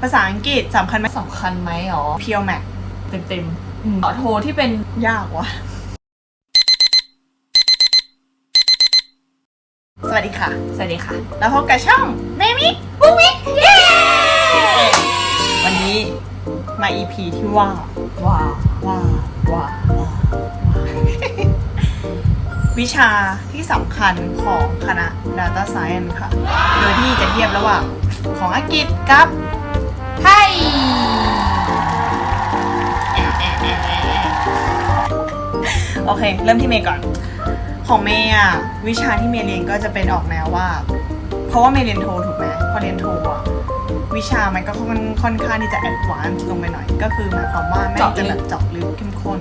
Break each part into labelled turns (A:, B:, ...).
A: ภาษาอังกฤษสำคัญไหม
B: สำคัญไหมหรอ
A: เพียวแม็ก
B: เต็มเต็มๆอืมต่อโทที่เป็น
A: ยากว่ะ สวัสดีค่ะ
B: สวัสดีค่ะ
A: แล้วพบกับช่องเมมิบุ๊กมิกเย้วันนี้มา EP ที่ว่า
B: ว้าว
A: ว่า
B: ว้าว
A: วิชาที่สำคัญของคณะ Data Science ค่ะ โดยที่จะเทียบระหว่างของอังกฤษกับ
B: ไทย
A: โอเค เริ่มที่เมย์ก่อน ของเมย์อะวิชาที่เมย์เรียนก็จะเป็นออกแนวว่า เพราะว่าเมย์เรียนโทถูกไหมพอเรียนโทอะวิชามันก็ค่อนค่อนข้างที่จะแอดวานซ์ลงไปหน่อย ก็คือหมายความว่าแม่งจะแบบเจาะลึกเข้มข้น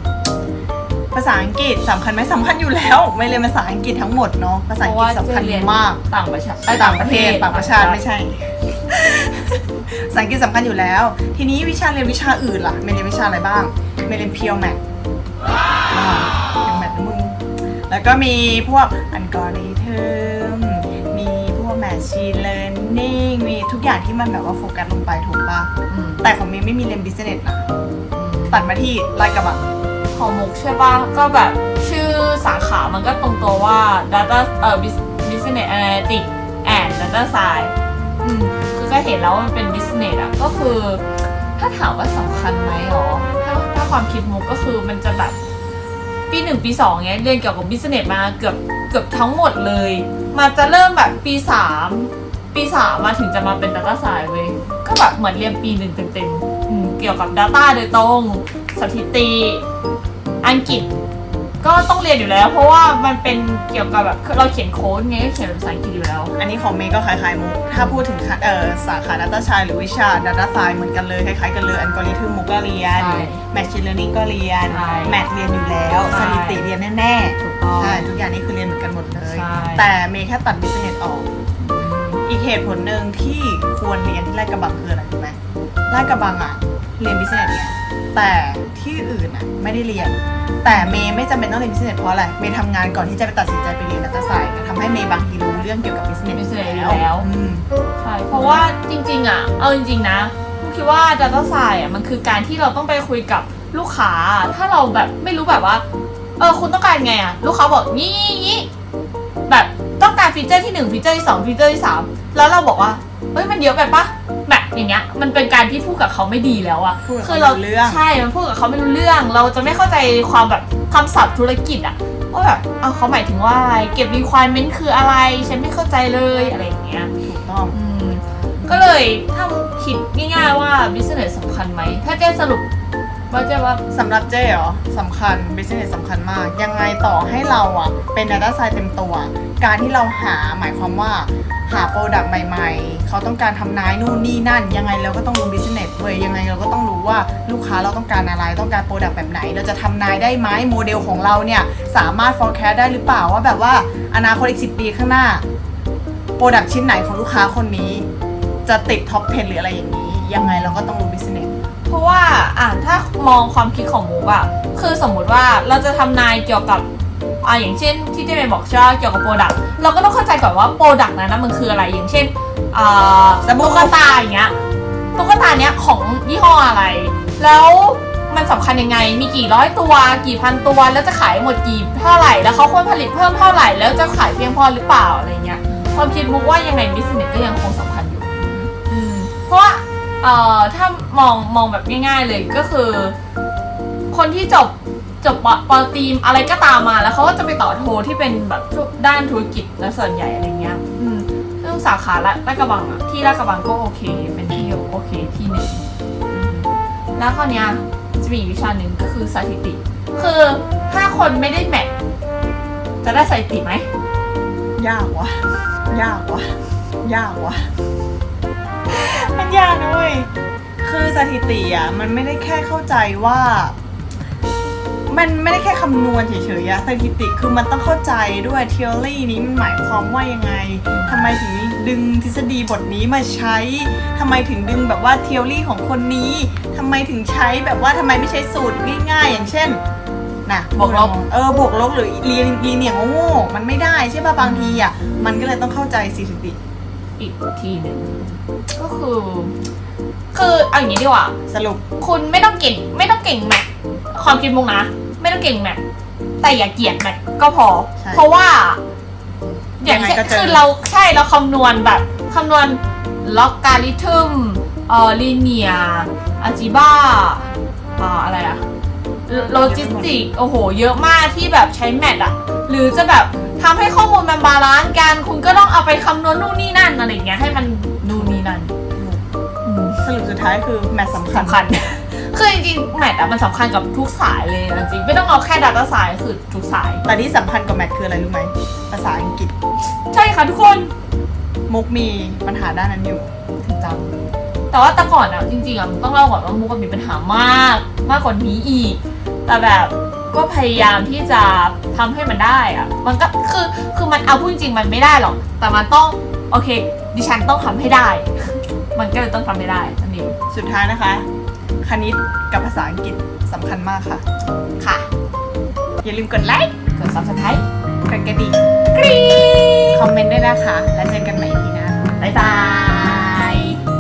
A: ภาษาอังกฤษสำคัญไหมสำคัญอยู่แล้ว ไม่เรียนภาษาอังกฤษทั้งหมดเนาะภาษาอังกฤษสำคัญมาก
B: ต่างประเทศ
A: ไอ้ต่างประเทศต่างประชาติไม่ใช่ ภาษาอังกฤษสำคัญอยู่แล้ว ทีนี้วิชาเรียนวิชาอื่นล่ะเมย์เรียนวิชาอะไรบ้างเมย์เรียนเพียวแมทเป็นแมทมึงแล้วก็มีพวกอัลกอริทึมมีพวก machine learning มีทุกอย่างที่มันแบบว่าโฟกัสลงไปถูกปะ
B: อืม
A: แต่ของเมย์ไม่มีเรียน business นะตัดมาที่ลายกระบัง
B: ของมุกใช่ป่ะก็แบบชื่อสาขามันก็ตรงตัวว่า data เอ่อ Bus- business analytics and data science อืมคือ ก็เห็นแล้วมันเป็น business อะก็คือ ถ้าถามว่าสำคัญไหมหรอถ้าถ้าความคิดมุกก็คือมันจะแบบปีหนึ่งปีสองเนี้ยเรียนเกี่ยวกับ business มาเกือบเกือบทั้งหมดเลยมันจะเริ่มแบบปีสามปีสามมาถึงจะมาเป็น data science เว้ยก็แบบเหมือนเรียนปีหนึ่งเต็มๆเกี่ยวกับ data โดยตรง สถิติ อังกฤษ ก็ต้องเรียนอยู่แล้ว เพราะว่ามันเป็นเกี่ยวกับแบบเราเขียนโค้ดไงก็เขียนเป็นภาษาอังกฤษอยู่แล้ว
A: อันนี้ของเมย์ก็คล้ายๆมุก ถ้าพูดถึงคณะเอ่อสาขา Data Science หรือวิชา Data Science เหมือนกันเลย คล้ายๆกันเลยอัลกอริทึมมุกก็เรียน
B: ใช่
A: Machine Learning ก็เรียน
B: ใช่
A: แมทเรียนอยู่แล้ว
B: ใช่
A: สถิติเรียนแน่
B: ถูกต้อง
A: ๆใช่ทุกอย่างนี้คือเรียนเหมือนกันหมดเลย
B: ใช่
A: แต่เมย์แค่ตัด business ออก อีกเหตุผลหนึ่งที่ควรเรียนที่ลาดกระบังคืออะไรรู้ไหมลาดกระบังอะเรียน business เนี่ย แต่ที่อื่นอะไม่ได้เรียน แต่เมย์ไม่จำเป็นต้องเรียน business เพราะอะไรเมย์ทำงานก่อนที่จะไปตัดสินใจไปเรียน data science ทำให้เมย์บางทีรู้เรื่องเกี่ยวกับ business
B: business
A: อยู่
B: อยู่แล้ว
A: อืม
B: ใช่ เพราะว่าจริงๆอะ เอาจริงๆนะมุกคิดว่า data science อะมันคือการที่เราต้องไปคุยกับลูกค้า ถ้าเราแบบไม่รู้แบบว่า เออคุณต้องการไงอะ ลูกค้าบอกนี่นี่แบบต้องการฟีเจอร์ที่หนึ่งฟีเจอร์ที่สองฟีเจอร์ที่สามแล้วเราบอกว่า เฮ้ยมันเยอะไปปะแบบอย่างเงี้ย มันเป็นการที่พูดกับเขาไม่ดีแล้วอะ
A: พูดกับเขา
B: คือเรา
A: ไม่รู้เรื่อง
B: ใช่มันพูดกับเขาไม่รู้เรื่อง เราจะไม่เข้าใจความแบบคำศัพท์ธุรกิจอะว่าแบบเอาเขาหมายถึงว่าอะไรเก็บ requirement คืออะไร ฉันไม่เข้าใจเลยอะไรอย่างเงี้ย
A: ถูกต้อง
B: อืมก็เลยถ้าคิดง่ายๆว่า business สำคัญไหม ถ้าเจ๊สรุปว่าเจ๊ว่า
A: สำหรับเจ้เหรอสำคัญ business สำคัญมาก ยังไงต่อให้เราอะเป็น data science เต็มตัว การที่เราหาหมายความว่า หาโปรดักต์ใหม่ๆ เขาต้องการทำนายนู่นนี่นั่น ยังไงเราก็ต้องรู้ business เว้ยยังไงเราก็ต้องรู้ว่าลูกค้าเราต้องการอะไรต้องการโปรดักต์แบบไหน เราจะทำนายได้ไหมโมเดลของเราเนี่ย สามารถ forecast ได้หรือเปล่าว่าแบบว่าอนาคตอีก 10 ปีข้างหน้าโปรดักต์ชิ้นไหนของลูกค้าคนนี้ จะติดท็อป10หรืออะไรอย่างนี้ ยังไงเราก็ต้องรู้ business
B: เพราะว่าอะถ้ามองความคิดของมุกอะคือสมมุติว่าเราจะทำนายเกี่ยวกับ อะอย่างเช่นที่เจเมย์บอกใช่ไหมเกี่ยวกับโปรดักต์เราก็ต้องเข้าใจก่อนว่าโปรดักต์นั้นนะมันคืออะไรอย่างเช่นอ่า
A: สบู่
B: ตุ๊กตาอย่างเงี้ยตุ๊กตาเนี้ยของยี่ห้ออะไร แล้วมันสำคัญยังไงมีกี่ร้อยตัว กี่พันตัว แล้วจะขายหมดกี่เท่าไหร่ แล้วเขาควรผลิตเพิ่มเท่าไหร่ แล้วจะขายเพียงพอหรือเปล่าอะไรเงี้ยความคิดมุกว่ายังไงบิสเนสก็ยังคงสำคัญอยู่อืมเพราะว่าเอ่อถ้ามองมองแบบง่าย ๆเลยก็คือ คนที่จบ จบปปอตีมอะไรก็ตามมาแล้วเขาก็จะไปต่อโทที่เป็นแบบด้านธุรกิจและส่วนใหญ่อะไรเงี้ยอืมซึ่งสาขาละลาดกระบังอะที่ลาดกระบังก็โอเค เป็นที่โอเคที่หนึ่งแล้วคราวเนี้ยจะมีวิชาหนึ่งก็คือสถิติ คือถ้าคนไม่ได้แมทจะได้สถิติไหม
A: ยากวะยากวะยากวะมันยากนะเว้ยคือสถิติอะมันไม่ได้แค่เข้าใจว่า มันไม่ได้แค่คำนวณเฉยๆอะสถิติคือมันต้องเข้าใจด้วย t h e o r y นี้มันหมายความว่ายังไงทำไมถึงดึงทฤษฎีบทนี้มาใช้ทำไมถึงดึงแบบว่า t h e o r y ของคนนี้ทำไมถึงใช้แบบว่าทำไมไม่ใช้สูตรง่ายๆ อย่างเช่นนะ
B: บวกลบ
A: เออบวกลบหรือเรียนเรียนอย่างโง่ๆมันไม่ได้ใช่ป่ะบางทีอะมันก็เลยต้องเข้าใจสถิติ
B: อีกทีหนึ่งก็คือ คือเอาอย่างนี้ดีกว่า
A: สรุป
B: คุณไม่ต้องเก่งไม่ต้องเก่งแมทความคิดมุกนะ ไม่ต้องเก่งแมทแต่อย่าเกลียดแมทก็พอ
A: ใช่
B: เพราะว่า อย่างเช่น
A: ยังไงก็เจอ
B: คือเราใช่เราคำนวณแบบคำนวณล็อกการิทึมเอ่อลีเนียอาจิบ้าอ่าอะไรอะโลจิสติกโอ้โห เยอะมากที่แบบใช้แมทอะหรือจะแบบทำให้ข้อมูลมันบาลานซ์กัน คุณก็ต้องเอาไปคำนวณนู่นนี่นั่นอะไรอย่างเงี้ยให้มันนู่นนี่นั่นอืม
A: สรุปสุดท้ายคือแมทสำคัญ
B: สำคัญ คือจริงๆแมทอะมันสำคัญกับทุกสายเลยจริงๆไม่ต้องเอาแค่ Data สายคือทุกสาย
A: แต่ที่สำคัญกว่าแมทคืออะไรรู้ไหม ภาษาอังกฤษ
B: ใช่ค่ะทุกคน
A: มุกมีปัญหาด้านนั้นอยู่
B: ถึงจังแต่ว่าแต่ก่อนอะจริงๆอะมันต้องเล่าก่อนว่ามุกอะมีปัญหามาก มากกว่านี้อีก แต่แบบก็พยายามที่จะทำให้มันได้อะมันก็คือคือมันเอาพูดจริงๆมันไม่ได้หรอก แต่มันต้องโอเค ดิฉันต้องทำให้ได้ มันก็เลยต้องทำให้ได้นั่นเอง
A: สุดท้ายนะคะ คณิตกับภาษาอังกฤษสำคัญมากค่ะ
B: ค่ะ
A: อย่าลืมกดไลค์
B: กด subscribe
A: กดกระดิ่ง
B: กรี๊ด
A: คอมเมนต์ด้วยนะคะ แล้วเจอกันใหม่ทีหน้า
B: บ๊ายบาย